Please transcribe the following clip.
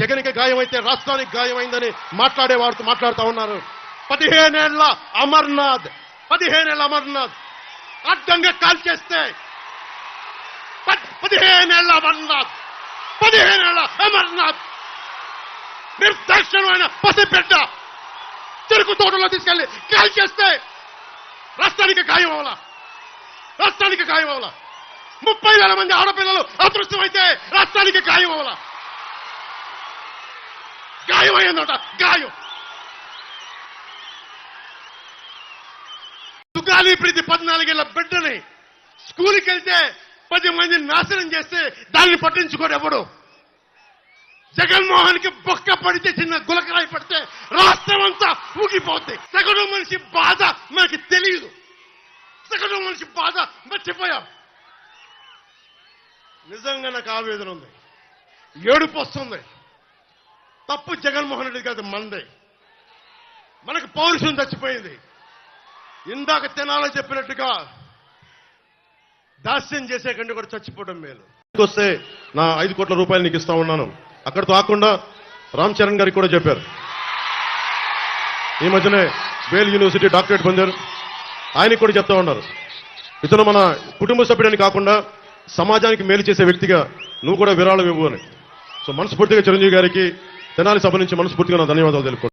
గాయమైతే రాష్ట్రానికి గాయమైందని మాట్లాడే వారితో మాట్లాడుతూ ఉన్నారు. పదిహేనేళ్ళ అమర్నాథ్ పదిహేనేళ్ళ అమర్నాథ్ అడ్డంగా కాల్ చేస్తే పదిహేనేళ్ళ అమర్నాథ్ పదిహేనేళ్ళ అమర్నాథ్. నిర్దాక్షిణమైన పసిబిడ్డ చెరుకు తోటలో తీసుకెళ్ళి కాల్ చేస్తే రాష్ట్రానికి గాయం అవలా? రాష్ట్రానికి గాయం అవలా? ముప్పై వేల మంది ఆడపిల్లలు అదృష్టమైతే రాష్ట్రానికి గాయం అవలా? గాయం గాయం తుగాలి ప్రతి పద్నాలుగేళ్ళ బిడ్డని స్కూల్కి వెళ్తే పది మందిని నాశనం చేస్తే దాన్ని పట్టించుకోడు ఎవడు జగన్మోహన్కి బొక్క పడితే చిన్న గులకరాయి పడితే రాష్ట్రం అంతా ఊగిపోద్ది. సగటు మనిషి బాధ మనకి తెలియదు. సగటు మనిషి బాధ మర్చిపోయాం. నిజంగా నాకు ఆవేదన ఉంది. ఏడుపు వస్తుంది. తప్పు జగన్మోహన్ రెడ్డి కాదు మందే. మనకు పౌరుషం చచ్చిపోయింది. ఇందాక తినాలని చెప్పినట్టుగా దాస్యం చేసే కంటే కూడా చచ్చిపోవడం మేలు. వస్తే నా ఐదు కోట్ల రూపాయలు నీకు ఇస్తా ఉన్నాను. అక్కడితో ఆకుండా రామ్ చరణ్ గారికి కూడా చెప్పారు. ఈ మధ్యనే వేల్ యూనివర్సిటీ డాక్టరేట్ పొందారు. ఆయనకి కూడా చెప్తా ఉన్నారు. ఇతను మన కుటుంబ సభ్యుడని కాకుండా సమాజానికి మేలు చేసే వ్యక్తిగా నువ్వు కూడా విరాళం ఇవ్వు అని. సో మనస్ఫూర్తిగా చిరంజీవి గారికి తెనాలి సభ నుంచి మనస్ఫూర్తిగా నా ధన్యవాదాలు తెలుపుకుంటాను